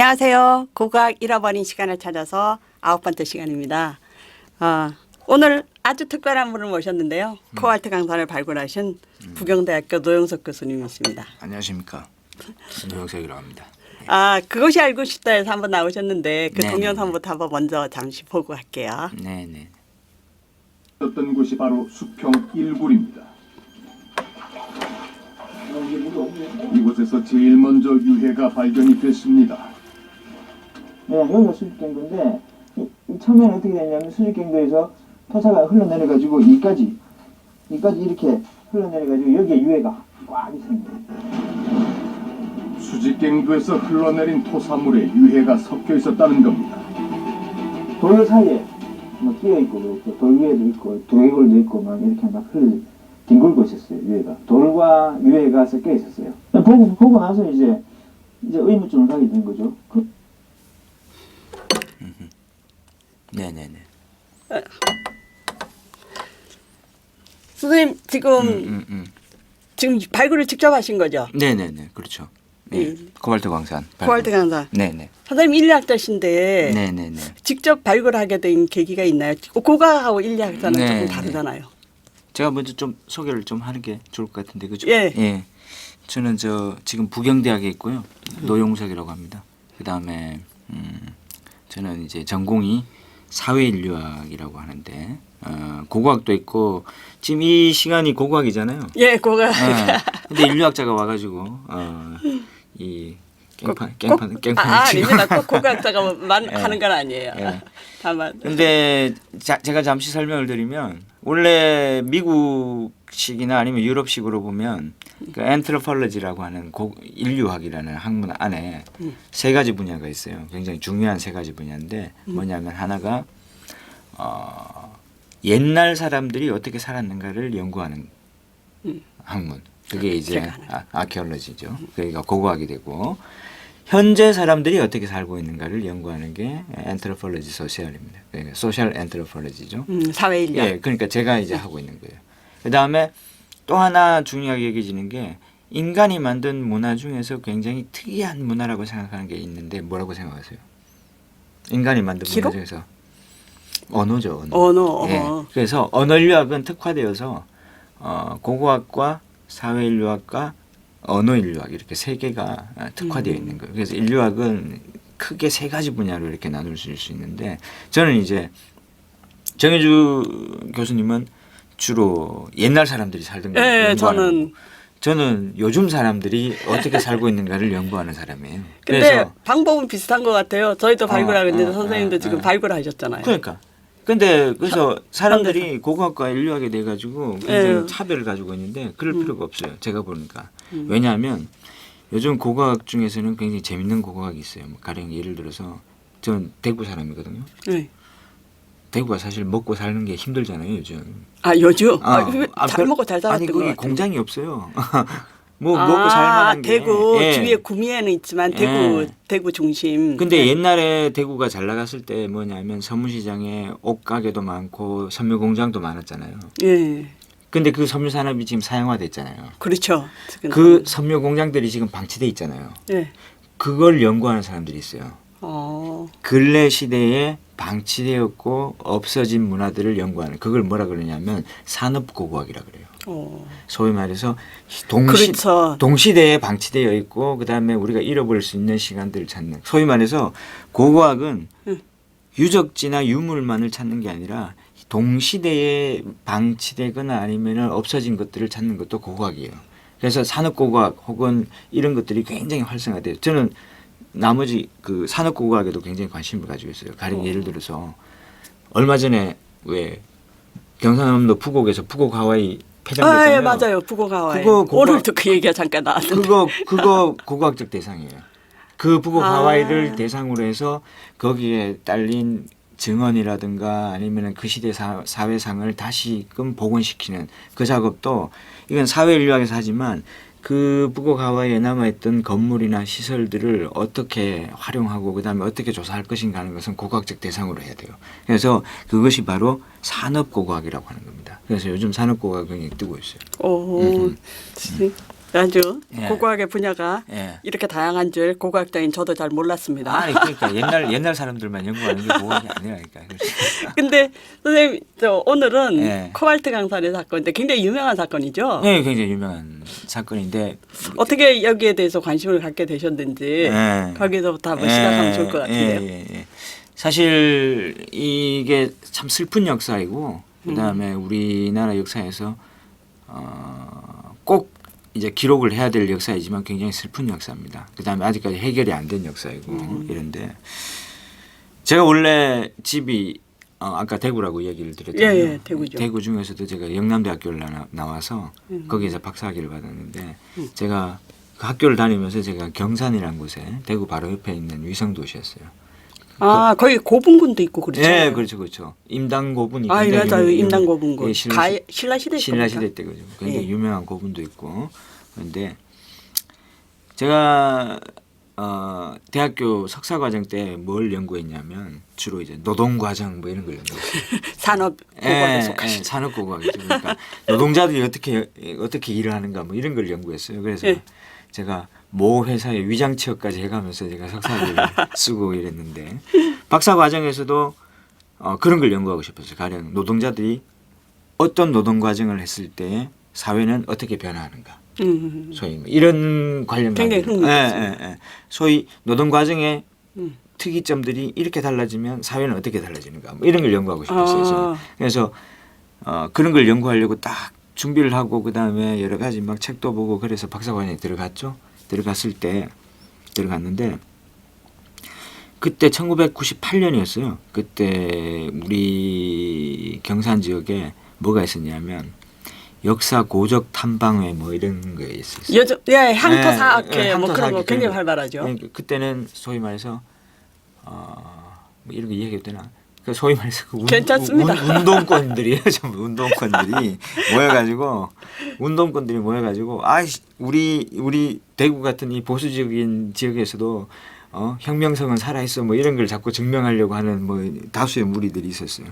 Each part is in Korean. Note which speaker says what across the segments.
Speaker 1: 안녕하세요. 국악 잃어버린 시간을 찾아서 아홉 번째 시간입니다. 어, 오늘 아주 특별한 분을 모셨는데요. 코알트 강사를 발굴하신 부경대학교 노영석 교수님이십니다.
Speaker 2: 안녕하십니까 노영석이라고 합니다.
Speaker 1: 아, 그것이 알고 싶다 해서 한번 나오셨는데 그
Speaker 2: 네네.
Speaker 1: 동영상부터 한번 먼저 잠시 보고 할게요.
Speaker 2: 네네.
Speaker 3: 었던 곳이 바로 수평 1굴입니다. 이곳에서 제일 먼저 유해가 발견이 됐습니다.
Speaker 4: 네, 이, 이 처음에는 어떻게 되냐면 수직경도에서 토사가 흘러내려가지고 이까지 이까지 이렇게 흘러내려가지고 여기에 유해가 꽉 있습니다.
Speaker 3: 수직갱도에서 흘러내린 토사물에 유해가 섞여 있었다는 겁니다.
Speaker 4: 돌 사이에 뭐 끼어 있고 그렇고 돌 위에도 있고 두개골도 있고 막 이렇게 막 흘러 뒹굴고 있었어요 유해가 돌과 유해가 섞여 있었어요. 보고 보고 나서 이제 이제 의무증을 가게 된 거죠. 그,
Speaker 2: 네네네.
Speaker 1: 선생님 지금
Speaker 2: 음, 음, 음.
Speaker 1: 지금 발굴을 직접 하신 거죠?
Speaker 2: 네네네. 그렇죠. 네.
Speaker 1: 음.
Speaker 2: 코발트 광산.
Speaker 1: 코알트 강사.
Speaker 2: 네네.
Speaker 1: 선생님 인류학자신데
Speaker 2: 네네네.
Speaker 1: 직접 발굴하게 된 계기가 있나요? 고각하고 인류학자는
Speaker 2: 네,
Speaker 1: 조금
Speaker 2: 네.
Speaker 1: 다르잖아요.
Speaker 2: 제가 먼저 좀 소개를 좀 하는 게 좋을 것 같은데 그죠?
Speaker 1: 예.
Speaker 2: 저는 저 지금 부경대학에 있고요. 노용석이라고 합니다. 그 다음에 음, 저는 이제 전공이 사회인류학이라고 하는데 어, 고고학도 있고 지금 이 시간이 고고학이잖아요.
Speaker 1: 예, 고각.
Speaker 2: 예. 근데 인류학자가 와가지고 어, 이 깽판 깽판
Speaker 1: 꼭-
Speaker 2: 깽판
Speaker 1: 아,
Speaker 2: 치고
Speaker 1: 아닙니다. 꼭 고각자가 만
Speaker 2: 예.
Speaker 1: 하는 건 아니에요.
Speaker 2: 예.
Speaker 1: 다만
Speaker 2: 근데 자, 제가 잠시 설명을 드리면 원래 미국 식이나 아니면 유럽식으로 보면 그 anthropology라고 하는 고, 인류학이라는 학문 안에
Speaker 1: 음.
Speaker 2: 세 가지 분야가 있어요. 굉장히 중요한 세 가지 분야인데 뭐냐면 하나가 어, 옛날 사람들이 어떻게 살았는가를 연구하는
Speaker 1: 음.
Speaker 2: 학문. 그게 이제. 아, 아케올로지죠. 그러니까 고고학이 되고 현재 사람들이 어떻게 살고 있는가를 연구하는 게 anthropology social입니다. 그러니까 social anthropology죠.
Speaker 1: 음, 사회 인류.
Speaker 2: 예, 그러니까 제가 이제 하고 있는 거예요. 그 다음에 또 하나 중요하게 여겨지는 게 인간이 만든 문화 중에서 굉장히 특이한 문화라고 생각하는 게 있는데 뭐라고 생각하세요? 인간이 만든
Speaker 1: 기록?
Speaker 2: 문화 중에서 언어죠. 언어.
Speaker 1: 언어.
Speaker 2: 예.
Speaker 1: 어.
Speaker 2: 그래서 언어인류학은 특화되어서 어, 고고학과 사회인류학과 언어인류학 이렇게 세 개가 어, 특화되어
Speaker 1: 음.
Speaker 2: 있는 거예요. 그래서 인류학은 크게 세 가지 분야로 이렇게 나눌 수 있는데 저는 이제 정혜주 교수님은 주로 옛날 사람들이 살던 걸
Speaker 1: 예,
Speaker 2: 연구하는
Speaker 1: 저는
Speaker 2: 저는 요즘 사람들이 어떻게 살고 있는가를 연구하는 사람이에요.
Speaker 1: 근데 방법은 비슷한 것 같아요. 저희도 발굴하고
Speaker 2: 어,
Speaker 1: 있는데
Speaker 2: 어,
Speaker 1: 선생님도
Speaker 2: 어,
Speaker 1: 지금
Speaker 2: 어.
Speaker 1: 발굴하셨잖아요.
Speaker 2: 그러니까. 근데 그래서 사람들이 고고학과 인류학에 대해 가지고 굉장히
Speaker 1: 예.
Speaker 2: 차별을 가지고 있는데 그럴
Speaker 1: 음.
Speaker 2: 필요가 없어요. 제가 보니까
Speaker 1: 음.
Speaker 2: 왜냐하면 요즘 고고학 중에서는 굉장히 재밌는 고고학이 있어요. 뭐 가령 예를 들어서 전 대구 사람이거든요.
Speaker 1: 네.
Speaker 2: 대구가 사실 먹고 사는 게 힘들잖아요 요즘.
Speaker 1: 아 요즘 아,
Speaker 2: 아,
Speaker 1: 잘
Speaker 2: 아, 별-
Speaker 1: 먹고 잘 살았던
Speaker 2: 아니
Speaker 1: 것
Speaker 2: 거기. 공장이 없어요. 뭐
Speaker 1: 아,
Speaker 2: 먹고 살만한 게.
Speaker 1: 대구
Speaker 2: 예.
Speaker 1: 주위에 구미에는 있지만 대구
Speaker 2: 예.
Speaker 1: 대구 중심.
Speaker 2: 근데
Speaker 1: 네.
Speaker 2: 옛날에 대구가 잘 나갔을 때 뭐냐면 서문시장에 옷 가게도 많고 섬유 공장도 많았잖아요.
Speaker 1: 예.
Speaker 2: 근데 그 섬유 산업이 지금 사양화됐잖아요.
Speaker 1: 그렇죠.
Speaker 2: 그 섬유 공장들이 지금 방치돼 있잖아요.
Speaker 1: 예.
Speaker 2: 그걸 연구하는 사람들이 있어요.
Speaker 1: 어.
Speaker 2: 근래 시대에 방치되었고 없어진 문화들을 연구하는 그걸 뭐라 그러냐면 산업고고학이라 그래요.
Speaker 1: 어.
Speaker 2: 소위 말해서 동시
Speaker 1: 그렇죠.
Speaker 2: 동시대에 방치되어 있고 그다음에 우리가 잃어버릴 수 있는 시간들을 찾는 소위 말해서 고고학은
Speaker 1: 응.
Speaker 2: 유적지나 유물만을 찾는 게 아니라 동시대에 방치되거나 아니면 없어진 것들을 찾는 것도 고고학이에요. 그래서 산업고고학 혹은 이런 것들이 굉장히 활성화돼요. 저는 나머지 그 산업고고학에도 굉장히 관심을 가지고 있어요. 가령
Speaker 1: 어.
Speaker 2: 예를 들어서 얼마 전에 왜 경상남도 푸곡에서 푸곡 하와이 폐장됐잖아요.
Speaker 1: 아, 예, 맞아요. 북어 가와이.
Speaker 2: 그거 고고-
Speaker 1: 오늘도 그 얘기가 잠깐 나왔는데.
Speaker 2: 그거 그거 고고학적 대상이에요. 그 북옥
Speaker 1: 아.
Speaker 2: 하와이를 대상으로 해서 거기에 딸린 증언이라든가 아니면은 그 시대 사, 사회상을 다시금 복원시키는 그 작업도 이건 사회 인류학에서 하지만 그 하와이에 남아있던 건물이나 시설들을 어떻게 활용하고 그다음에 어떻게 조사할 것인가 하는 것은 고고학적 대상으로 해야 돼요. 그래서 그것이 바로 산업고고학이라고 하는 겁니다. 그래서 요즘 산업고고학이 뜨고 있어요.
Speaker 1: 오.
Speaker 2: 음흠.
Speaker 1: 지- 아주
Speaker 2: 예.
Speaker 1: 고고학의 분야가
Speaker 2: 예.
Speaker 1: 이렇게 다양한 줄 고고학자인 저도 잘 몰랐습니다.
Speaker 2: 아니 그러니까 옛날 옛날 사람들만 연구하는 게 고고학이 아니라니까.
Speaker 1: 근데 선생님 저 오늘은
Speaker 2: 예.
Speaker 1: 코발트 강산의 사건인데 굉장히 유명한 사건이죠.
Speaker 2: 네, 굉장히 유명한 사건인데
Speaker 1: 어떻게 여기에 대해서 관심을 갖게 되셨는지
Speaker 2: 예.
Speaker 1: 거기서부터 한번 시작하면 좋을 것 같은데요.
Speaker 2: 예, 예, 예. 사실 이게 참 슬픈 역사이고 그다음에
Speaker 1: 음.
Speaker 2: 우리나라 역사에서 어, 꼭 이제 기록을 해야 될 역사이지만 굉장히 슬픈 역사입니다. 그다음에 아직까지 해결이 안 된 역사이고
Speaker 1: 음.
Speaker 2: 이런데 제가 원래 집이 어, 아까 대구라고 얘기를 드렸잖아요.
Speaker 1: 예, 예, 대구죠.
Speaker 2: 대구 중에서도 제가 영남대학교를 나, 나와서
Speaker 1: 음.
Speaker 2: 거기에서 박사학위를 받았는데 제가 그 학교를 다니면서 제가 경산이라는 곳에 대구 바로 옆에 있는 위성 도시였어요.
Speaker 1: 아 거기 고분군도 있고 그렇죠.
Speaker 2: 예, 그렇죠, 그렇죠. 임당 고분이
Speaker 1: 아 맞아요. 임당 고분군.
Speaker 2: 예,
Speaker 1: 시대
Speaker 2: 신라 시대 때 그죠. 굉장히
Speaker 1: 예.
Speaker 2: 유명한 고분도 있고 그런데 제가 어, 대학교 석사 과정 때 뭘 연구했냐면 주로 이제 노동 과정 뭐 이런 걸 연구했어요.
Speaker 1: 산업 고고학에
Speaker 2: 예,
Speaker 1: 속하시죠.
Speaker 2: 예, 산업고고학이죠. 그러니까 노동자들이 어떻게 어떻게 일을 하는가 뭐 이런 걸 연구했어요. 그래서
Speaker 1: 예.
Speaker 2: 제가 모 회사의 위장 취업까지 해가면서 제가 석사를 쓰고 이랬는데 박사 과정에서도 어, 그런 걸 연구하고 싶었어요. 가령 노동자들이 어떤 노동 과정을 했을 때 사회는 어떻게 변화하는가.
Speaker 1: 음.
Speaker 2: 소위 뭐 이런 관련
Speaker 1: 굉장히. 흥미롭습니다.
Speaker 2: 예, 예, 예. 소위 노동 과정의
Speaker 1: 음.
Speaker 2: 특이점들이 이렇게 달라지면 사회는 어떻게 달라지는가 뭐 이런 걸 연구하고 싶었어요. 저는.
Speaker 1: 아.
Speaker 2: 그래서 어, 그런 걸 연구하려고 딱 준비를 하고 그 다음에 여러 가지 막 책도 보고 그래서 박사관에 들어갔죠. 들어갔을 때 들어갔는데 그때 1998년이었어요. 그때 우리 경산 지역에 뭐가 있었냐면 역사 고적 탐방회 뭐 이런 게 있었어요.
Speaker 1: 여저 예 향토
Speaker 2: 예,
Speaker 1: 사학회
Speaker 2: 예,
Speaker 1: 뭐
Speaker 2: 향토
Speaker 1: 그런 거
Speaker 2: 사학회
Speaker 1: 굉장히. 활발하죠.
Speaker 2: 예, 그- 그때는 소위 말해서 어, 뭐 이런 거 이야기해도 되나? 그 소위 말해서 그 운,
Speaker 1: 괜찮습니다.
Speaker 2: 운, 운동권들이에요. 전부 운동권들이 모여가지고 운동권들이 모여가지고 아 우리 우리 대구 같은 이 보수적인 지역에서도 어, 혁명성은 살아 있어 뭐 이런 걸 자꾸 증명하려고 하는 뭐 다수의 무리들이 있었어요.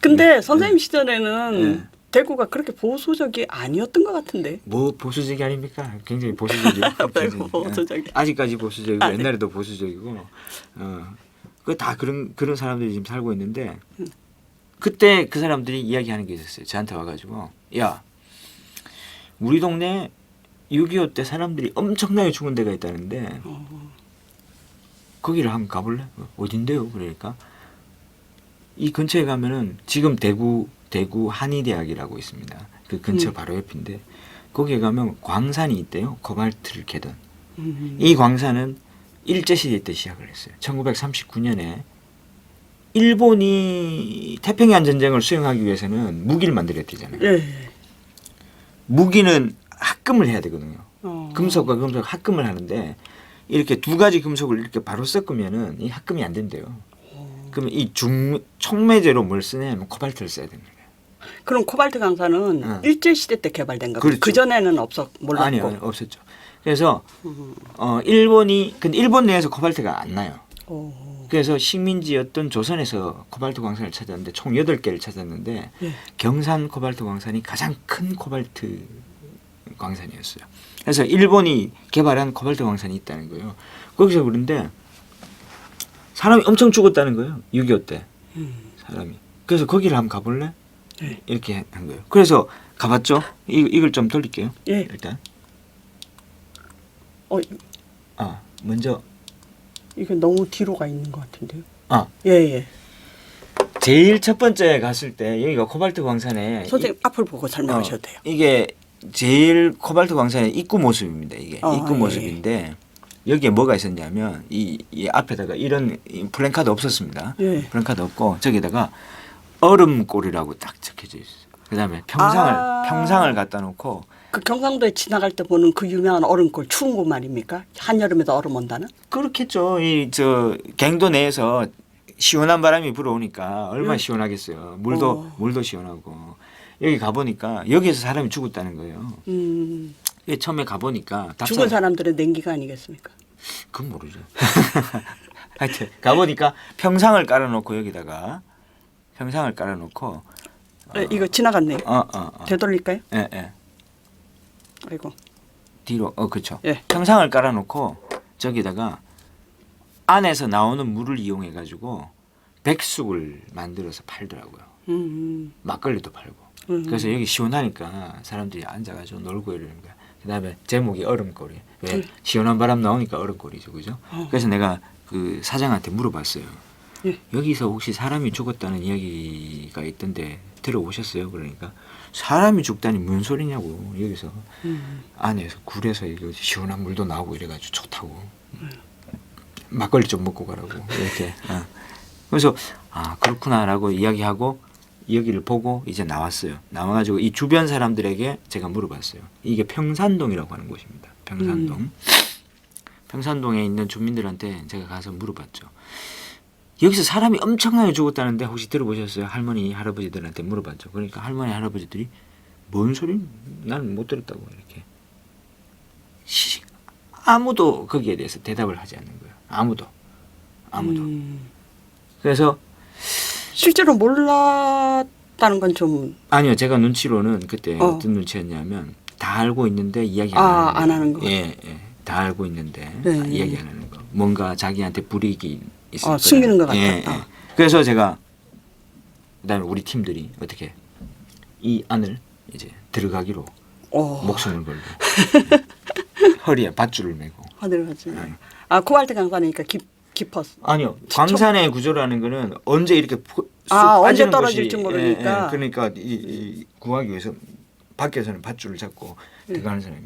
Speaker 1: 근데 선생님 시절에는
Speaker 2: 예.
Speaker 1: 대구가 그렇게 보수적이 아니었던 것 같은데.
Speaker 2: 뭐 보수적이 아닙니까? 굉장히 보수적이고
Speaker 1: 아이고, 보수적이.
Speaker 2: 아직까지 보수적이고
Speaker 1: 아, 네.
Speaker 2: 옛날에도 보수적이고 어. 그 다 그런 그런 사람들이 지금 살고 있는데
Speaker 1: 음.
Speaker 2: 그때 그 사람들이 이야기하는 게 있었어요. 저한테 와가지고 야 우리 동네 6.25 때 사람들이 엄청나게 죽은 데가 있다는데
Speaker 1: 어.
Speaker 2: 거기를 한번 가볼래? 어딘데요? 그러니까 이 근처에 가면은 지금 대구 대구 한의대학이라고 있습니다. 그 근처
Speaker 1: 음.
Speaker 2: 바로 옆인데 거기에 가면 광산이 있대요. 코발트를 캐던.
Speaker 1: 음.
Speaker 2: 이 광산은 일제 시대 때 시작을 했어요. 1939년에 일본이 태평양 전쟁을 수행하기 위해서는 무기를 만들어야 되잖아요.
Speaker 1: 예.
Speaker 2: 무기는 합금을 해야 되거든요.
Speaker 1: 어.
Speaker 2: 금속과 금속 합금을 하는데 이렇게 두 가지 금속을 이렇게 바로 섞으면은 이 합금이 안 된대요. 그러면 이 중 촉매제로 뭘 쓰냐면 코발트를 써야 됩니다.
Speaker 1: 그럼 코발트 강산은
Speaker 2: 응.
Speaker 1: 일제 시대 때 개발된 겁니다.
Speaker 2: 그렇죠.
Speaker 1: 그 전에는 없었 몰랐고.
Speaker 2: 아니요, 아니요, 없었죠. 그래서
Speaker 1: 음.
Speaker 2: 어 일본이 근데 일본 내에서 코발트가 안 나요.
Speaker 1: 오.
Speaker 2: 그래서 식민지였던 조선에서 코발트 광산을 찾았는데 총 8개를 찾았는데
Speaker 1: 예.
Speaker 2: 경산 코발트 광산이 가장 큰 코발트 광산이었어요. 그래서 일본이 개발한 코발트 광산이 있다는 거예요. 거기서 그런데 사람이 엄청 죽었다는 거예요. 6.25 때
Speaker 1: 음.
Speaker 2: 사람이. 그래서 거기를 한번 가볼래?
Speaker 1: 네.
Speaker 2: 이렇게 한 거예요. 그래서 가봤죠. 이, 이걸 좀 돌릴게요.
Speaker 1: 예.
Speaker 2: 일단.
Speaker 1: 어
Speaker 2: 아 먼저
Speaker 1: 이게 너무 뒤로 가 있는 것 같은데요.
Speaker 2: 아
Speaker 1: 예 예.
Speaker 2: 제일 첫 번째 갔을 때 여기가 코발트 광산에
Speaker 1: 선생님 앞을 보고
Speaker 2: 이-
Speaker 1: 설명하셔도
Speaker 2: 어,
Speaker 1: 돼요.
Speaker 2: 이게 제일 코발트 광산의 입구 모습입니다. 이게
Speaker 1: 어,
Speaker 2: 입구
Speaker 1: 예.
Speaker 2: 모습인데 여기에 뭐가 있었냐면 이, 이 앞에다가 이런 이 플랜카드 없었습니다.
Speaker 1: 예.
Speaker 2: 플랜카드 없고 저기다가 얼음골이라고 딱 적혀져 있어요. 그다음에 평상을
Speaker 1: 아.
Speaker 2: 평상을 갖다 놓고
Speaker 1: 그 경상도에 지나갈 때 보는 그 유명한 얼음골 추운 곳 말입니까? 한여름에도 얼음 온다는?
Speaker 2: 그렇겠죠. 이 저 갱도 내에서 시원한 바람이 불어오니까 얼마나
Speaker 1: 음.
Speaker 2: 시원하겠어요. 물도
Speaker 1: 어.
Speaker 2: 물도 시원하고 여기 가 보니까 여기에서 사람이 죽었다는 거예요.
Speaker 1: 음,
Speaker 2: 예, 처음에 가 보니까 답사-
Speaker 1: 죽은 사람들의 냉기가 아니겠습니까?
Speaker 2: 그건 모르죠. 하여튼 가 보니까 평상을 깔아놓고 여기다가 평상을 깔아놓고
Speaker 1: 예, 이거 지나갔네요.
Speaker 2: 어 어 어.
Speaker 1: 되돌릴까요?
Speaker 2: 예 예.
Speaker 1: 아이고.
Speaker 2: 뒤로 어 그렇죠.
Speaker 1: 예.
Speaker 2: 평상을 깔아놓고 저기다가 안에서 나오는 물을 이용해 가지고 백숙을 만들어서 팔더라고요.
Speaker 1: 음,
Speaker 2: 막걸리도 팔고.
Speaker 1: 음.
Speaker 2: 그래서 여기 시원하니까 사람들이 앉아가지고 놀고 이러는 거야. 그다음에 제목이 얼음꼬리. 왜 시원한 바람 나오니까 얼음꼬리죠, 그죠?
Speaker 1: 어.
Speaker 2: 그래서 내가 그 사장한테 물어봤어요.
Speaker 1: 예.
Speaker 2: 여기서 혹시 사람이 죽었다는 이야기가 있던데 들어보셨어요? 그러니까 사람이 죽다니 무슨 소리냐고 여기서
Speaker 1: 음.
Speaker 2: 안에서 굴에서 이거 시원한 물도 나오고 이래가지고 좋다고 막걸리 좀 먹고 가라고 이렇게 어. 그래서 아 그렇구나라고 이야기하고 여기를 보고 이제 나왔어요 나와가지고 이 주변 사람들에게 제가 물어봤어요 이게 평산동이라고 하는 곳입니다 평산동 평산동에 있는 주민들한테 제가 가서 물어봤죠 여기서 사람이 엄청나게 죽었다는데 혹시 들어보셨어요 할머니 할아버지들한테 물어봤죠 그러니까 할머니 할아버지들이 뭔 소리 나는 못 들었다고 이렇게 시- 아무도 거기에 대해서 대답을 하지 않는 거예요. 아무도 아무도.
Speaker 1: 음.
Speaker 2: 그래서
Speaker 1: 실제로 몰랐다는 건 좀
Speaker 2: 아니요 제가 눈치로는 그때
Speaker 1: 어.
Speaker 2: 어. 떤 눈치였냐면 다 알고 있는데 이야기 안
Speaker 1: 아,
Speaker 2: 하는
Speaker 1: 안 하는 거.
Speaker 2: 예, 예. 다 알고 있는데
Speaker 1: 네.
Speaker 2: 아, 이야기 안 하는 거. 뭔가 자기한테 불이익이 있을
Speaker 1: 어,
Speaker 2: 거라.
Speaker 1: 숨기는 것
Speaker 2: 예,
Speaker 1: 같았다.
Speaker 2: 예. 그래서 제가 그다음에 우리 팀들이 어떻게 이 안을 이제 들어가기로
Speaker 1: 어,
Speaker 2: 목숨을 걸고 허리에 밧줄을 메고
Speaker 1: 하늘 하지.
Speaker 2: 네.
Speaker 1: 아 코발트 강산이니까 깊 깊었어.
Speaker 2: 아니요 광산의 구조라는 거는 언제 이렇게 푸- 쑥
Speaker 1: 아, 언제
Speaker 2: 빠지는
Speaker 1: 떨어질지
Speaker 2: 것이-
Speaker 1: 모르니까.
Speaker 2: 예, 예. 그러니까 이, 이 구하기 위해서 밖에서는 밧줄을 잡고
Speaker 1: 네.
Speaker 2: 들어가는 사람이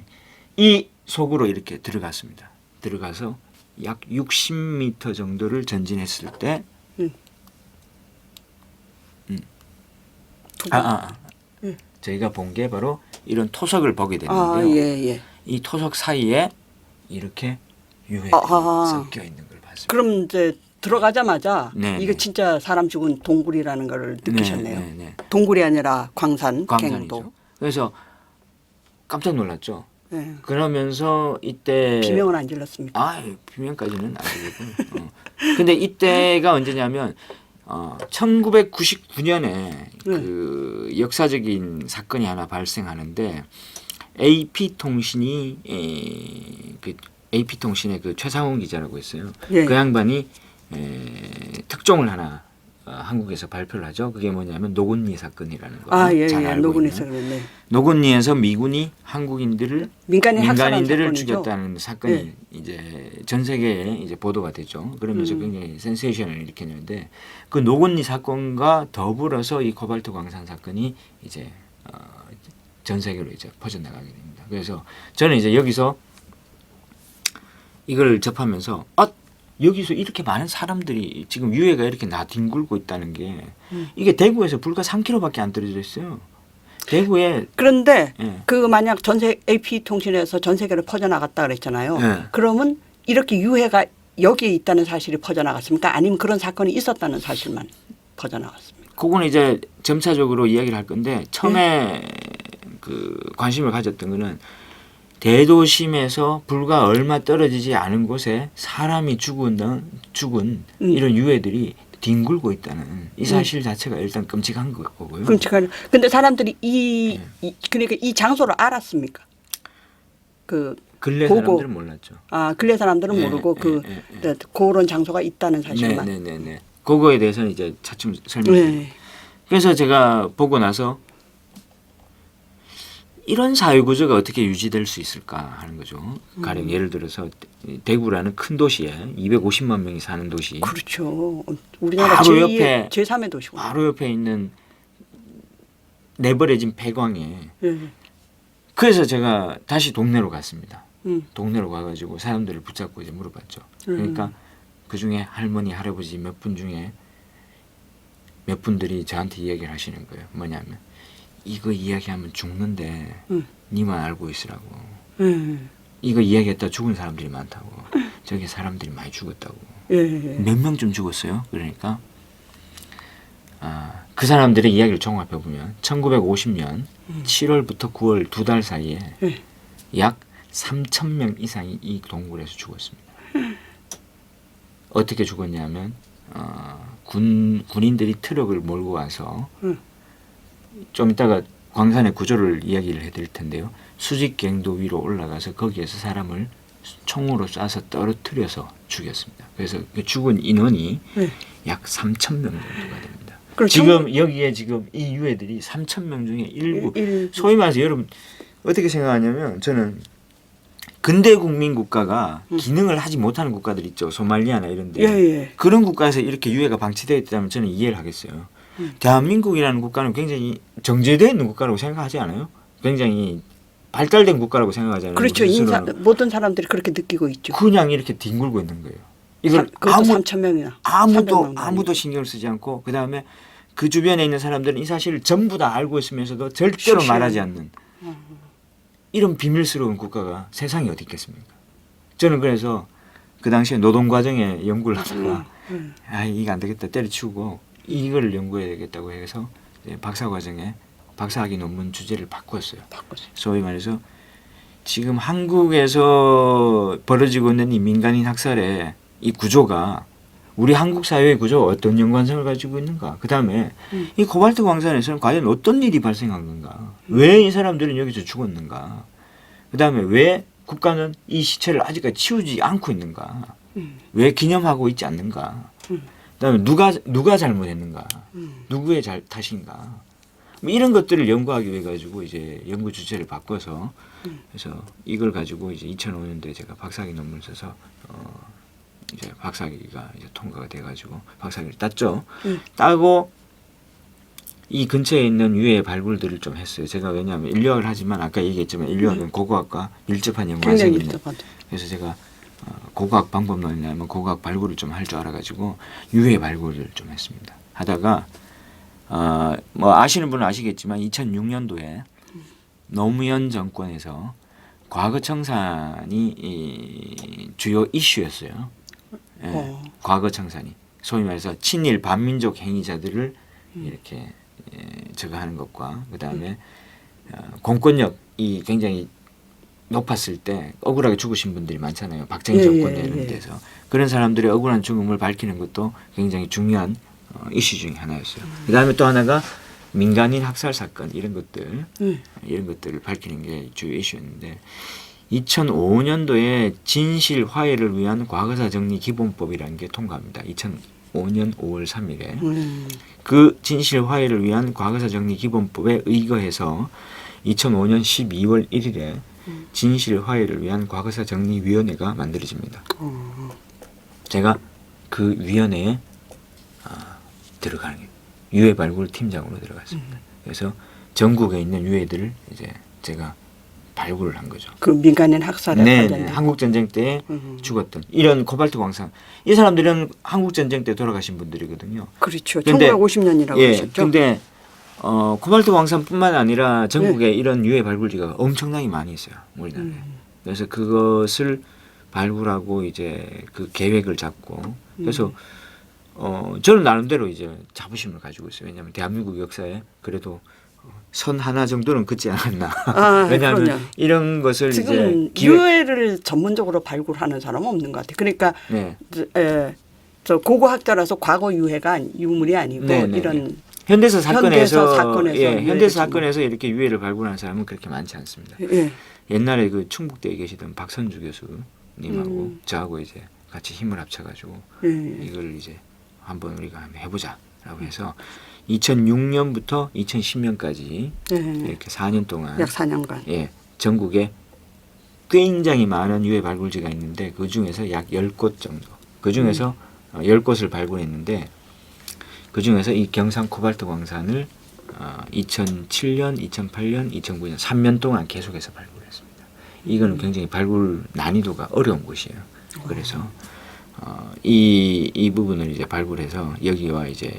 Speaker 2: 이 속으로 이렇게 들어갔습니다. 들어가서 약 60m 정도를 전진했을 때
Speaker 1: 두고.
Speaker 2: 아, 아, 아.
Speaker 1: 음.
Speaker 2: 저희가 본 게 바로 이런 토석을 보게
Speaker 1: 아,
Speaker 2: 되는데요.
Speaker 1: 예, 예.
Speaker 2: 이 토석 사이에 이렇게 유해가
Speaker 1: 아하.
Speaker 2: 섞여 있는 걸 봤습니다.
Speaker 1: 그럼 이제 들어가자마자
Speaker 2: 네,
Speaker 1: 이거
Speaker 2: 네.
Speaker 1: 진짜 사람 죽은 동굴이라는 걸 느끼셨네요.
Speaker 2: 네, 네, 네.
Speaker 1: 동굴이 아니라 광산,
Speaker 2: 광산이죠.
Speaker 1: 갱도.
Speaker 2: 그래서 깜짝 놀랐죠.
Speaker 1: 네.
Speaker 2: 그러면서 이때
Speaker 1: 비명은 안 질렀습니까?
Speaker 2: 아 비명까지는 아니고. 어. 근데 이때가 언제냐면 어, 1999년에
Speaker 1: 네.
Speaker 2: 그 역사적인 사건이 하나 발생하는데 AP 통신이 에, 그 AP 통신의 그 최상훈 기자라고 있어요.
Speaker 1: 예.
Speaker 2: 그 양반이 에, 특종을 하나 어, 한국에서 발표를 하죠. 그게 뭐냐면 노군니 사건이라는 거.
Speaker 1: 아, 예,
Speaker 2: 잘
Speaker 1: 예.
Speaker 2: 알고
Speaker 1: 노군에서
Speaker 2: 있는.
Speaker 1: 그랬네.
Speaker 2: 노군니에서 미군이 한국인들을
Speaker 1: 민간인
Speaker 2: 민간인들을. 죽였다는 사건이
Speaker 1: 예.
Speaker 2: 이제 전 세계에 이제 보도가 됐죠. 그러면서
Speaker 1: 음.
Speaker 2: 굉장히 센세이션을 일으켰는데 그 노건니 사건과 더불어서 이 코발트 광산 사건이 이제 어, 전 세계로 이제 퍼져 나가게 됩니다. 그래서 저는 이제 여기서 이걸 접하면서 아 여기서 이렇게 많은 사람들이 지금 유해가 이렇게 나뒹굴고 있다는 게
Speaker 1: 음.
Speaker 2: 이게 대구에서 불과 3km밖에 안 떨어져 있어요. 대구에
Speaker 1: 그런데
Speaker 2: 예.
Speaker 1: 그 만약 전세 AP 통신에서 전 세계로 퍼져나갔다 그랬잖아요.
Speaker 2: 네.
Speaker 1: 그러면 이렇게 유해가 여기에 있다는 사실이 퍼져나갔습니까? 아니면 그런 사건이 있었다는 사실만 퍼져나갔습니까?
Speaker 2: 그거는 이제 점차적으로 이야기를 할 건데 처음에
Speaker 1: 네.
Speaker 2: 그 관심을 가졌던 거는 대도심에서 불과 얼마 떨어지지 않은 곳에 사람이 죽은 죽은
Speaker 1: 음.
Speaker 2: 이런 유해들이 뒹굴고 있다는 이 사실 자체가 일단 끔찍한 거고요.
Speaker 1: 끔찍한. 근데 사람들이 이,
Speaker 2: 네.
Speaker 1: 이 그러니까 이 장소를 알았습니까? 그
Speaker 2: 근래
Speaker 1: 보고.
Speaker 2: 사람들은 몰랐죠.
Speaker 1: 아, 근래 사람들은
Speaker 2: 예,
Speaker 1: 모르고
Speaker 2: 예,
Speaker 1: 그
Speaker 2: 예, 예.
Speaker 1: 네, 그런 장소가 있다는 사실만.
Speaker 2: 네네 네 네. 그거에 대해서는 이제 차츰 설명드릴게요.
Speaker 1: 네.
Speaker 2: 그래서 제가 보고 나서 이런 사회 구조가 어떻게 유지될 수 있을까 하는 거죠.
Speaker 1: 음.
Speaker 2: 가령 예를 들어서 대구라는 큰 도시에 250만 명이 사는 도시
Speaker 1: 그렇죠. 우리나라
Speaker 2: 바로
Speaker 1: 제2의
Speaker 2: 옆에
Speaker 1: 제3의 도시고.
Speaker 2: 바로 옆에 있는 내버려진 폐광에
Speaker 1: 예.
Speaker 2: 그래서 제가 다시 동네로 갔습니다.
Speaker 1: 음.
Speaker 2: 동네로 가가지고 사람들을 붙잡고 이제 물어봤죠. 그러니까 그 중에 할머니 할아버지 몇 분 중에 몇 분들이 저한테 이야기를 하시는 거예요. 뭐냐면 이거 이야기하면 죽는데
Speaker 1: 음.
Speaker 2: 니만 알고 있으라고.
Speaker 1: 음.
Speaker 2: 이거 이야기했다 죽은 사람들이 많다고. 저기 사람들이 많이 죽었다고.
Speaker 1: 예. 예.
Speaker 2: 몇 명쯤 죽었어요. 그러니까 아, 그 사람들의 이야기를 종합해 보면 1950년 7월부터 9월 두 달 사이에
Speaker 1: 예.
Speaker 2: 약 3천 명 이상이 이 동굴에서 죽었습니다. 어떻게 죽었냐면 어, 군 군인들이 트럭을 몰고 와서
Speaker 1: 음.
Speaker 2: 좀 이따가 광산의 구조를 이야기를 해드릴 텐데요. 수직갱도 위로 올라가서 거기에서 사람을 총으로 쏴서 떨어뜨려서 죽였습니다. 그래서 그 죽은 인원이
Speaker 1: 네.
Speaker 2: 약 3천 명 정도가 됩니다.
Speaker 1: 그럼
Speaker 2: 지금 여기에 지금 이 유해들이 3천 명 중에 일부
Speaker 1: 일- 일-
Speaker 2: 소위 말해서 여러분 어떻게 생각하냐면 저는 근대 국민 국가가 기능을 하지 못하는 국가들 있죠 소말리아나 이런데
Speaker 1: 음. 예, 예.
Speaker 2: 그런 국가에서 이렇게 유해가 방치되어 있다면 저는 이해를 하겠어요.
Speaker 1: 음.
Speaker 2: 대한민국이라는 국가는 굉장히 정제되어 있는 국가라고 생각하지 않아요? 굉장히 발달된 국가라고 생각하잖아요.
Speaker 1: 그렇죠. 인사. 모든 사람들이 그렇게 느끼고 있죠.
Speaker 2: 그냥 이렇게 뒹굴고 있는 거예요. 이걸 아무
Speaker 1: 3천 명이나.
Speaker 2: 아무도 아무도 신경을 쓰지 않고 그 다음에 그 주변에 있는 사람들은 이 사실을 전부 다 알고 있으면서도 절대로
Speaker 1: 쉬쉬.
Speaker 2: 말하지 않는 이런 비밀스러운 국가가 세상에 어디 있겠습니까? 저는 그래서 그 당시에 노동 과정에 연구를 하다가
Speaker 1: 음.
Speaker 2: 아 이게 안 되겠다 때려치우고 이거를 연구해야 되겠다고 해서 박사 과정에 박사학위 논문 주제를 바꿨어요.
Speaker 1: 바꿨어요.
Speaker 2: 소위 말해서 지금 한국에서 벌어지고 있는 이 민간인 학살의 이 구조가 우리 한국 사회의 구조가 어떤 연관성을 가지고 있는가? 그 다음에
Speaker 1: 음.
Speaker 2: 이 코발트 광산에서는 과연 어떤 일이 발생한 건가? 왜이 사람들은 여기서 죽었는가? 그 다음에 왜 국가는 이 시체를 아직까지 치우지 않고 있는가?
Speaker 1: 음.
Speaker 2: 왜 기념하고 있지 않는가?
Speaker 1: 음.
Speaker 2: 그다음에 누가 누가 잘못했는가?
Speaker 1: 음.
Speaker 2: 누구의 잘 탓인가? 뭐 이런 것들을 연구하기 위해 가지고 이제 연구 주제를 바꿔서
Speaker 1: 음.
Speaker 2: 그래서 이걸 가지고 이제 2005년도에 제가 박사학위 논문을 써서 어 이제 박사학위가 이제 통과가 돼 가지고 박사학위를 땄죠.
Speaker 1: 음.
Speaker 2: 따고 이 근처에 있는 유해 발굴들을 좀 했어요. 제가 왜냐하면 인류학을 하지만 아까 얘기했지만 인류학은 고고학과 밀접한 연관성이 있는. 그래서 제가 어, 고고학 방법론이나 뭐 고고학 발굴을 좀 할 줄 알아가지고 유해 발굴을 좀 했습니다. 하다가 어, 뭐 아시는 분은 아시겠지만 2006년도에 노무현 정권에서 과거 청산이 이 주요 이슈였어요. 예,
Speaker 1: 어.
Speaker 2: 과거 청산이 소위 말해서 친일 반민족 행위자들을
Speaker 1: 음.
Speaker 2: 이렇게 예, 저거 하는 것과 그 다음에 어, 공권력이 굉장히 높았을 때 억울하게 죽으신 분들이 많잖아요. 박정희
Speaker 1: 예,
Speaker 2: 정권
Speaker 1: 예,
Speaker 2: 이런
Speaker 1: 예.
Speaker 2: 데서 그런 사람들의 억울한 죽음을 밝히는 것도 굉장히 중요한 어, 이슈 중에 하나였어요. 그 다음에 또 하나가 민간인 학살 사건 이런 것들
Speaker 1: 음.
Speaker 2: 이런 것들을 밝히는 게 주요 이슈였는데 2005년도에 진실 화해를 위한 과거사 정리 기본법이라는 게 통과합니다. 2005년 5월 3일에
Speaker 1: 음.
Speaker 2: 그 진실 화해를 위한 과거사 정리 기본법에 의거해서 2005년 12월 1일에 진실 화해를 위한 과거사 정리 위원회가 만들어집니다.
Speaker 1: 어.
Speaker 2: 제가 그 위원회에 아, 들어가는 게 유해 발굴 팀장으로 들어갔습니다. 그래서 전국에 있는 유해들을 이제 제가 발굴을 한 거죠.
Speaker 1: 그 민간인 학살에
Speaker 2: 네, 네.
Speaker 1: 관련된.
Speaker 2: 한국 전쟁 때
Speaker 1: 음.
Speaker 2: 죽었던 이런 코발트 광산 이 사람들은 한국 전쟁 때 돌아가신 분들이거든요.
Speaker 1: 그렇죠.
Speaker 2: 근데-
Speaker 1: 1950년이라고
Speaker 2: 예,
Speaker 1: 하셨죠.
Speaker 2: 근데 어, 코발트 광산뿐만 아니라 전국에
Speaker 1: 네.
Speaker 2: 이런 유해 발굴지가 엄청나게 많이 있어요. 우리나라에.
Speaker 1: 음.
Speaker 2: 그래서 그것을 발굴하고 이제 그 계획을 잡고 그래서
Speaker 1: 음.
Speaker 2: 어, 저는 나름대로 이제 자부심을 가지고 있어요. 왜냐하면 대한민국 역사에 그래도 선 하나 정도는 긋지 않았나.
Speaker 1: 아,
Speaker 2: 왜냐하면
Speaker 1: 그럼요.
Speaker 2: 이런 것을
Speaker 1: 지금
Speaker 2: 이제
Speaker 1: 유해를 전문적으로 발굴하는 사람은 없는 것 같아요. 그러니까
Speaker 2: 네.
Speaker 1: 저, 에, 저 고고학자라서 과거 유해가 유물이 아니고
Speaker 2: 네, 네,
Speaker 1: 이런
Speaker 2: 현대사 사건에서
Speaker 1: 현대사 사건에서
Speaker 2: 예,
Speaker 1: 유해를
Speaker 2: 현대사
Speaker 1: 좀-
Speaker 2: 사건에서 이렇게 유해를 발굴하는 사람은 그렇게 많지 않습니다.
Speaker 1: 예.
Speaker 2: 옛날에 그 충북대에 계시던 박선주 교수님하고
Speaker 1: 음.
Speaker 2: 저하고 이제 같이 힘을 합쳐가지고
Speaker 1: 예.
Speaker 2: 이걸 이제 한번 우리가 한번 해보자라고 해서 2006년부터 2010년까지
Speaker 1: 예.
Speaker 2: 이렇게 4년 동안
Speaker 1: 약 4년간.
Speaker 2: 예, 전국에 굉장히 많은 유해 발굴지가 있는데 그 중에서 약 10곳 정도. 그 중에서
Speaker 1: 음.
Speaker 2: 어, 10곳을 발굴했는데 그 중에서 이 경상 코발트 광산을 어, 2007년, 2008년, 2009년 3년 동안 계속해서 발굴했습니다. 이거는
Speaker 1: 음.
Speaker 2: 굉장히 발굴 난이도가 어려운 곳이에요. 그래서 어, 이, 이 부분을 이제 발굴해서 여기와 이제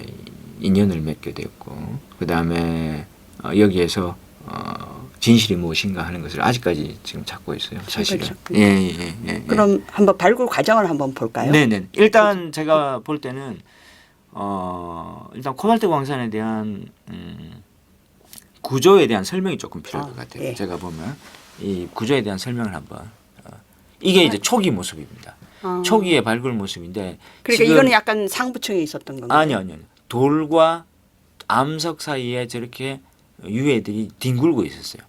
Speaker 2: 인연을 맺게 되었고 그 다음에 어, 여기에서 어, 진실이 무엇인가 하는 것을 아직까지 지금 찾고 있어요. 사실은. 예, 예, 예, 예.
Speaker 1: 그럼 한번 발굴 과정을 한번 볼까요?
Speaker 2: 네네. 일단 제가 볼 때는 어 일단 코발트 광산에 대한 음, 구조에 대한 설명이 조금 필요할
Speaker 1: 아,
Speaker 2: 것 같아요.
Speaker 1: 예.
Speaker 2: 제가 보면 이 구조에 대한 설명을 한번 어, 이게 이제 초기 모습입니다.
Speaker 1: 아.
Speaker 2: 초기의 발굴 모습인데
Speaker 1: 그러니까
Speaker 2: 지금-
Speaker 1: 이거는 약간 상부층에 있었던 건가요?
Speaker 2: 아니요, 아니요. 돌과 암석 사이에 저렇게 유해들이 뒹굴고 있었어요.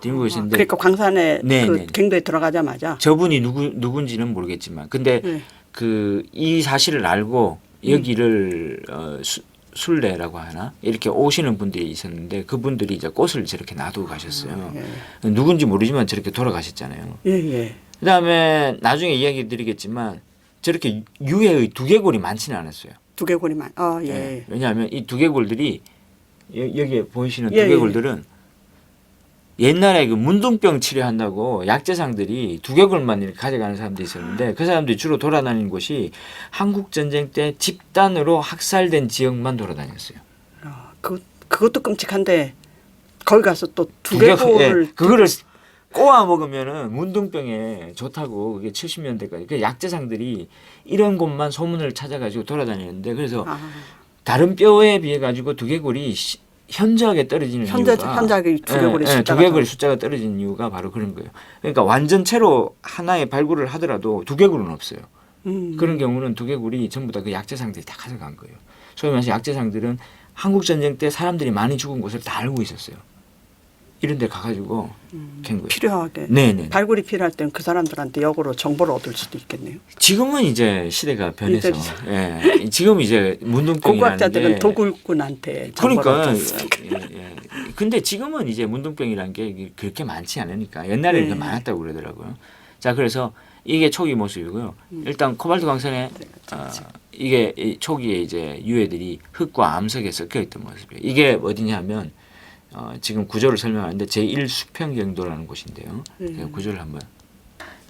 Speaker 2: 뒹굴고 있었는데
Speaker 1: 그러니까 광산에
Speaker 2: 네,
Speaker 1: 그
Speaker 2: 네, 네.
Speaker 1: 갱도에 들어가자마자
Speaker 2: 저분이 누구 누군지는 모르겠지만 근데
Speaker 1: 네.
Speaker 2: 그 이 사실을 알고 여기를 어, 수, 순례라고 하나 이렇게 오시는 분들이 있었는데 그분들이 이제 꽃을 저렇게 놔두고 가셨어요. 누군지 모르지만 저렇게 돌아가셨잖아요.
Speaker 1: 예, 예.
Speaker 2: 그다음에 나중에 이야기 드리겠지만 저렇게 유해의 두개골이 많지는 않았어요.
Speaker 1: 두개골이만. 어, 예.
Speaker 2: 예. 왜냐하면 이 두개골들이 여- 여기에 보이시는
Speaker 1: 예,
Speaker 2: 두개골들은 옛날에 그 문둥병 치료한다고 약재상들이 두개골만 이렇게 가져가는 사람들이 있었는데 그 사람들이 주로 돌아다니는 곳이 한국 전쟁 때 집단으로 학살된 지역만 돌아다녔어요.
Speaker 1: 어, 그 그것도 끔찍한데 거기 가서 또
Speaker 2: 두개골,
Speaker 1: 두개골을
Speaker 2: 예, 그거를 꼬아 먹으면은 문둥병에 좋다고 그게 70년대까지 그 약재상들이 이런 곳만 소문을 찾아가지고 돌아다니는데 그래서
Speaker 1: 아,
Speaker 2: 다른 뼈에 비해 가지고 두개골이 시- 현저하게 떨어지는
Speaker 1: 현저
Speaker 2: 이유가
Speaker 1: 현저하게 두개골의
Speaker 2: 예, 예,
Speaker 1: 숫자가
Speaker 2: 두개골의
Speaker 1: 더-
Speaker 2: 숫자가 떨어지는 이유가 바로 그런 거예요. 그러니까 완전체로 하나의 발굴을 하더라도 두개골은 없어요.
Speaker 1: 음.
Speaker 2: 그런 경우는 두개골이 전부 다 그 약재상들이 다 가져간 거예요. 소위 말해서 약재상들은 한국 전쟁 때 사람들이 많이 죽은 곳을 다 알고 있었어요. 이런 데 가가지고 캔 거예요.
Speaker 1: 음. 필요하게
Speaker 2: 네네.
Speaker 1: 발굴이 필요할 때는 그 사람들한테 역으로 정보를 얻을 수도 있겠네요.
Speaker 2: 지금은 이제 시대가 변해서
Speaker 1: 이제
Speaker 2: 예, 지금 이제 문둥병이라는
Speaker 1: 고고학자들은
Speaker 2: 게
Speaker 1: 도굴꾼한테 정보를
Speaker 2: 그러니까
Speaker 1: 얻었어.
Speaker 2: 예, 예. 근데 지금은 이제 문둥병이라는 게 그렇게 많지 않으니까 옛날에는
Speaker 1: 네.
Speaker 2: 그 많았다고 그러더라고요. 자 그래서 이게 초기 모습이고요.
Speaker 1: 음.
Speaker 2: 일단 코발트 광산에
Speaker 1: 네,
Speaker 2: 어, 이게 이 초기에 이제 유해들이 흙과 암석에 섞여 있던 모습이에요. 이게 어디냐면 어, 지금 구조를 설명하는데 제1 수평 경도라는 곳인데요.
Speaker 1: 네.
Speaker 2: 제가 구조를 한번.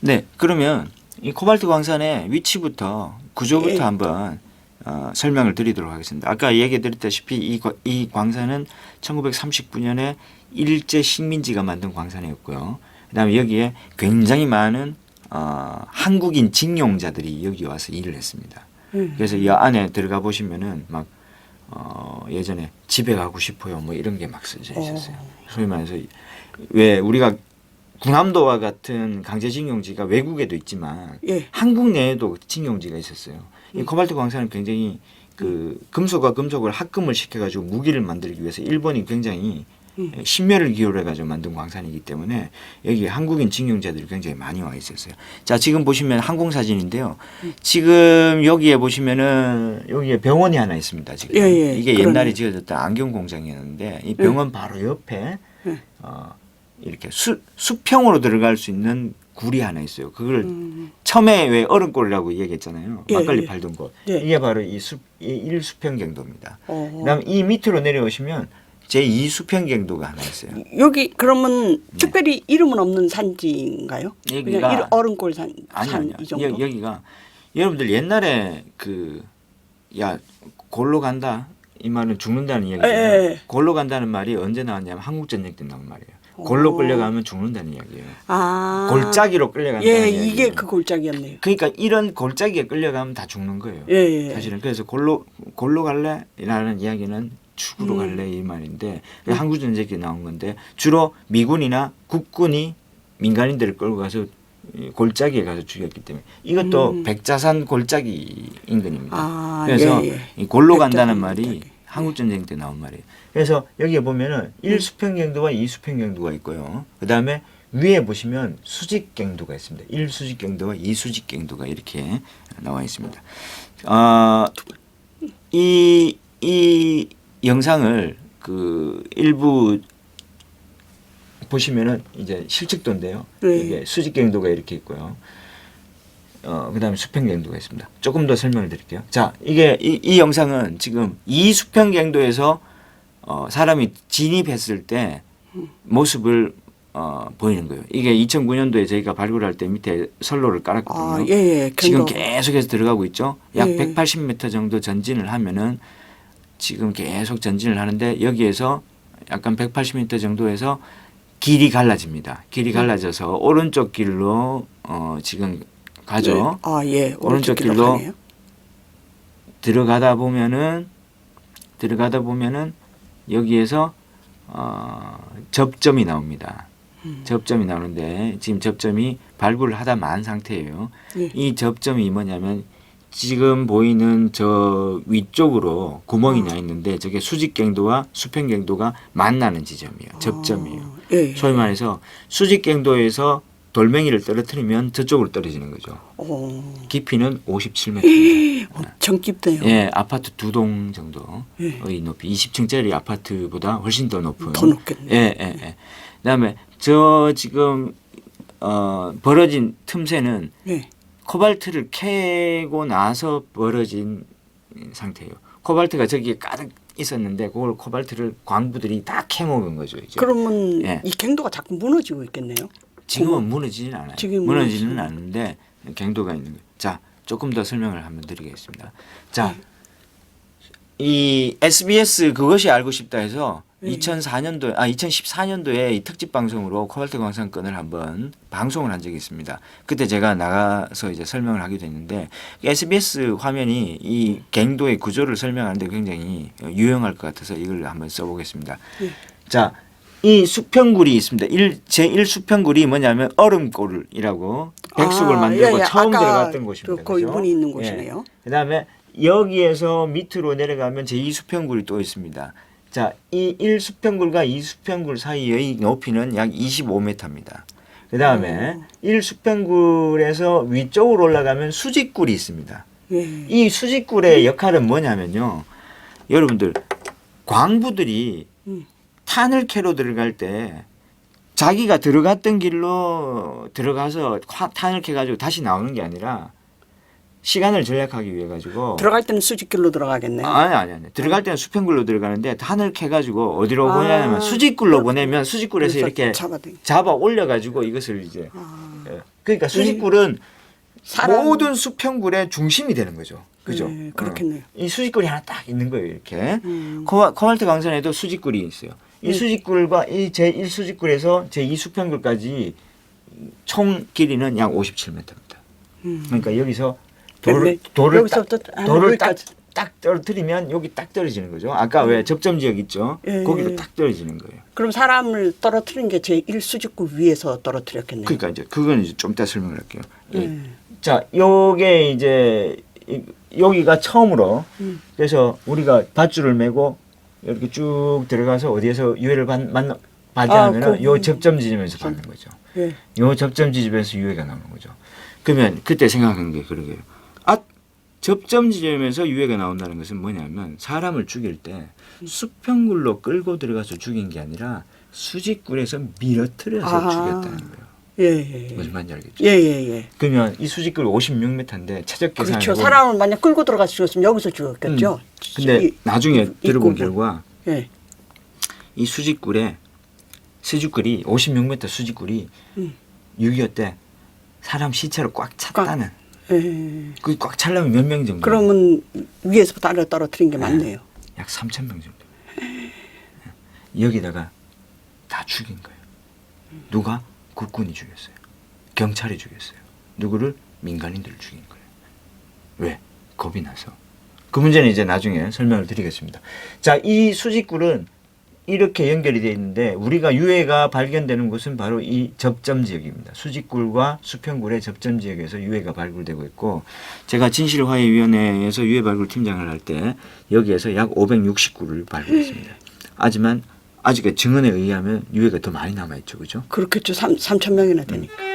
Speaker 2: 네, 그러면 이 코발트 광산의 위치부터 구조부터
Speaker 1: 예.
Speaker 2: 한번 어, 설명을 드리도록 하겠습니다. 아까 얘기 드렸다시피 이, 과- 이 광산은 1939년에 일제 식민지가 만든 광산이었고요. 그다음에 여기에 굉장히 많은 어, 한국인 징용자들이 여기 와서 일을 했습니다.
Speaker 1: 음.
Speaker 2: 그래서 이 안에 들어가 보시면은 막 어, 예전에 집에 가고 싶어요 뭐 이런 게막 써져 있었어요. 소위 말해서 왜 우리가 군함도와 같은 강제징용지가 외국에도 있지만
Speaker 1: 예.
Speaker 2: 한국 내에도 징용지가 있었어요. 이 코발트 광산은 굉장히 그 금속과 금속을 합금을 시켜가지고 무기를 만들기 위해서 일본이 굉장히
Speaker 1: 음.
Speaker 2: 신멸을 기울여 가지고 만든 광산이기 때문에 여기 한국인 징용자들이 굉장히 많이 와 있었어요. 자 지금 보시면 항공 사진인데요. 지금 여기에 보시면은 여기에 병원이 하나 있습니다. 지금
Speaker 1: 예, 예.
Speaker 2: 이게
Speaker 1: 그러네.
Speaker 2: 옛날에 지어졌던 안경 공장이었는데 이 병원 바로 옆에
Speaker 1: 예.
Speaker 2: 어, 이렇게 수, 수평으로 들어갈 수 있는 굴이 하나 있어요. 그걸
Speaker 1: 음.
Speaker 2: 처음에 왜 얼음골이라고 얘기했잖아요.
Speaker 1: 예,
Speaker 2: 막걸리
Speaker 1: 예.
Speaker 2: 팔던 곳.
Speaker 1: 예.
Speaker 2: 이게 바로 이 수, 이 1수평 경도입니다.
Speaker 1: 어.
Speaker 2: 그다음 이 밑으로 내려오시면 제2 수평경도가 하나 있어요.
Speaker 1: 여기 그러면 특별히 이름은 없는 산지인가요?
Speaker 2: 네. 여기가-
Speaker 1: 그냥 어른골 산,
Speaker 2: 아니
Speaker 1: 산
Speaker 2: 아니요.
Speaker 1: 이 정도?
Speaker 2: 여, 여기가 여러분들 옛날에 그 야 골로 간다 이 말은 죽는다는 얘기예요.
Speaker 1: 예, 예.
Speaker 2: 골로 간다는 말이 언제 나왔냐면 한국 전쟁 때 나온 말이에요. 골로
Speaker 1: 오.
Speaker 2: 끌려가면 죽는다는 이야기예요.
Speaker 1: 아.
Speaker 2: 골짜기로 끌려간다는
Speaker 1: 예,
Speaker 2: 이야기예요.
Speaker 1: 이게 그 골짜기였네요.
Speaker 2: 그러니까 이런 골짜기에 끌려가면 다 죽는 거예요.
Speaker 1: 예, 예.
Speaker 2: 사실은 그래서 골로 골로 갈래라는 이야기는 축으로
Speaker 1: 음.
Speaker 2: 갈래 이 말인데 한국 전쟁에 나온 건데 주로 미군이나 국군이 민간인들을 끌고 가서 이 골짜기에 가서 죽였기 때문에 이것도
Speaker 1: 음.
Speaker 2: 백자산 골짜기 인근입니다.
Speaker 1: 아,
Speaker 2: 그래서
Speaker 1: 예, 예.
Speaker 2: 이 골로 간다는 말이
Speaker 1: 골짜기.
Speaker 2: 한국 전쟁 때 나온 말이에요. 그래서 여기에 보면은
Speaker 1: 음.
Speaker 2: 1수평경도와 2수평경도가 있고요. 그다음에 위에 보시면 수직경도가 있습니다. 1수직경도와 2수직경도가 이렇게 나와 있습니다. 어, 이, 이 영상을 그 일부 보시면은 이제 실측도인데요.
Speaker 1: 네.
Speaker 2: 이게 수직 경도가 이렇게 있고요. 어, 그 다음에 수평경도가 있습니다. 조금 더 설명을 드릴게요. 자, 이게 이, 이 영상은 지금 이 수평경도에서 어, 사람이 진입했을 때 모습을 어, 보이는 거예요. 이게 2009년도에 저희가 발굴할 때 밑에 선로를 깔았거든요.
Speaker 1: 아, 예, 예.
Speaker 2: 지금. 계속해서 들어가고 있죠. 약
Speaker 1: 예.
Speaker 2: 180m 정도 전진을 하면은 지금 계속 전진을 하는데 여기에서 약간 180m 정도에서 길이 갈라집니다. 길이 갈라져서 오른쪽 길로 어 지금 가죠.
Speaker 1: 네. 아, 예.
Speaker 2: 오른쪽
Speaker 1: 오른쪽 길로
Speaker 2: 길로
Speaker 1: 가네요.
Speaker 2: 들어가다 보면은 들어가다 보면은 여기에서 어 접점이 나옵니다.
Speaker 1: 음.
Speaker 2: 접점이 나오는데 지금 접점이 발굴을 하다 만 상태예요.
Speaker 1: 예.
Speaker 2: 이 접점이 뭐냐면 지금 보이는 저 위쪽으로 구멍이 나 있는데 저게 수직 갱도와 수평 갱도가 만나는 지점이에요. 접점이에요.
Speaker 1: 예.
Speaker 2: 소위 말해서 수직 갱도에서 돌멩이를 떨어뜨리면 저쪽으로 떨어지는 거죠.
Speaker 1: 어,
Speaker 2: 깊이는 57m입니다.
Speaker 1: 엄청 깊네요.
Speaker 2: 예, 아파트 두 동 정도의
Speaker 1: 예.
Speaker 2: 높이, 20층짜리 아파트보다 훨씬 더 높은.
Speaker 1: 더 높겠네요.
Speaker 2: 예, 예, 예. 그다음에 저 지금 어, 벌어진 틈새는
Speaker 1: 예.
Speaker 2: 코발트를 캐고 나서 벌어진 상태예요. 코발트가 저기에 가득 있었는데 그걸 코발트를 광부들이 다 캐먹은 거죠. 이제.
Speaker 1: 그러면
Speaker 2: 예.
Speaker 1: 이 갱도가 자꾸 무너지고 있겠네요.
Speaker 2: 지금은 무너지진 않아요.
Speaker 1: 지금은
Speaker 2: 무너지는 않는데 갱도가 있는 거예요. 자, 조금 더 설명을 한번 드리겠습니다. 자, 이 SBS 그것이 알고 싶다 해서
Speaker 1: 네.
Speaker 2: 2004년도 아 2014년도에 이 특집 방송으로 코발트 광산권을 한번 방송을 한 적이 있습니다. 그때 제가 나가서 이제 설명을 하기도 했는데 SBS 화면이 이 갱도의 구조를 설명하는데 굉장히 유용할 것 같아서 이걸 한번 써보겠습니다.
Speaker 1: 네.
Speaker 2: 자, 이 수평굴이 있습니다. 일, 제1 수평굴이 뭐냐면 얼음골이라고 백숙을
Speaker 1: 아,
Speaker 2: 만들고
Speaker 1: 예, 예.
Speaker 2: 처음 들어갔던 곳입니다.
Speaker 1: 그 이분이 있는
Speaker 2: 예.
Speaker 1: 곳이네요.
Speaker 2: 그다음에 여기에서 밑으로 내려가면 제2 수평굴이 또 있습니다. 자, 이 1수평굴과 2수평굴 사이의 높이는 약 25m입니다. 그 다음에
Speaker 1: 오.
Speaker 2: 1수평굴에서 위쪽으로 올라가면 수직굴이 있습니다.
Speaker 1: 예.
Speaker 2: 이 수직굴의 역할은 뭐냐면요. 여러분들 광부들이
Speaker 1: 음.
Speaker 2: 탄을 캐러 들어갈 때 자기가 들어갔던 길로 들어가서 화- 탄을 캐 가지고 다시 나오는 게 아니라 시간을 절약하기 위해 가지고
Speaker 1: 들어갈 때는 수직길로 들어가겠네요.
Speaker 2: 아니 아니 아니 들어갈 때는 수평굴로 들어가는데 탄을 캐 가지고 어디로
Speaker 1: 아.
Speaker 2: 보내냐면 수직굴로 보내면 수직굴에서
Speaker 1: 그래서
Speaker 2: 이렇게
Speaker 1: 잡아당-
Speaker 2: 잡아 올려 가지고 이것을 이제
Speaker 1: 아,
Speaker 2: 예. 그러니까 수직굴은
Speaker 1: 사람-
Speaker 2: 모든 수평굴의 중심이 되는 거죠. 그죠?
Speaker 1: 네, 그렇겠네요.
Speaker 2: 어. 이 수직굴이 하나 딱 있는 거예요, 이렇게.
Speaker 1: 음.
Speaker 2: 코발트 강산에도 수직굴이 있어요. 이
Speaker 1: 음.
Speaker 2: 수직굴과 이 제1 수직굴에서 제2 수평굴까지 총 길이는 약 57m입니다.
Speaker 1: 음.
Speaker 2: 그러니까 여기서 돌을
Speaker 1: 근데
Speaker 2: 돌을 딱,
Speaker 1: 아,
Speaker 2: 돌을 딱. 딱 떨어뜨리면 여기 딱 떨어지는 거죠. 아까 왜 접점 지역 있죠?
Speaker 1: 예,
Speaker 2: 거기로
Speaker 1: 예.
Speaker 2: 딱 떨어지는 거예요.
Speaker 1: 그럼 사람을 떨어뜨린 게제 1수직구 위에서 떨어뜨렸겠네요.
Speaker 2: 그러니까 이제 그건 이제 좀 이따 설명을 할게요. 예.
Speaker 1: 음.
Speaker 2: 자, 요게 이제 이- 여기가 처음으로
Speaker 1: 음.
Speaker 2: 그래서 우리가 밧줄을 메고 이렇게 쭉 들어가서 어디에서 유해를 받, 맞이하면
Speaker 1: 아,
Speaker 2: 은
Speaker 1: 그-
Speaker 2: 요 접점 지점에서 받는 거죠.
Speaker 1: 예.
Speaker 2: 요 접점 지점에서 유해가 나오는 거죠. 그러면 그때 생각한 게 그러게요. 아, 접점 지점에서 유해가 나온다는 것은 뭐냐면 사람을 죽일 때 수평굴로 끌고 들어가서 죽인 게 아니라 수직굴에서 밀어뜨려서
Speaker 1: 아.
Speaker 2: 죽였다는 거예요.
Speaker 1: 예, 예, 예.
Speaker 2: 무슨 말인지 알겠죠?
Speaker 1: 예, 예, 예.
Speaker 2: 그러면 이 수직굴 56m인데 최적 계산으로
Speaker 1: 그렇죠. 사람을 만약 끌고 들어가서 죽었으면 여기서 죽었겠죠.
Speaker 2: 음. 근데
Speaker 1: 이-
Speaker 2: 나중에
Speaker 1: 이-
Speaker 2: 들어본
Speaker 1: 이
Speaker 2: 결과
Speaker 1: 예.
Speaker 2: 이 수직굴에 수직굴이 56m 수직굴이
Speaker 1: 음.
Speaker 2: 6.25 때 사람 시체로 꽉 찼다는
Speaker 1: 예.
Speaker 2: 그게 꽉 차려면 몇 명 정도?
Speaker 1: 그러면 위에서부터 아래로 떨어뜨린 게 맞네요.
Speaker 2: 약 3천 명 정도. 여기다가 다 죽인 거예요. 누가 국군이 죽였어요. 경찰이 죽였어요. 누구를 민간인들을 죽인 거예요. 왜? 겁이 나서. 그 문제는 이제 나중에 설명을 드리겠습니다. 자, 이 수직굴은 이렇게 연결이 되어 있는데 우리가 유해가 발견되는 곳은 바로 이 접점 지역입니다. 수직굴과 수평굴의 접점 지역에서 유해가 발굴되고 있고 제가 진실화해위원회에서 유해 발굴 팀장을 할 때 여기에서 약 560구를 발굴했습니다. 하지만 아직의 증언에 의하면 유해가 더 많이 남아 있죠, 그죠?
Speaker 1: 그렇겠죠. 삼 3천 명이나 되니까.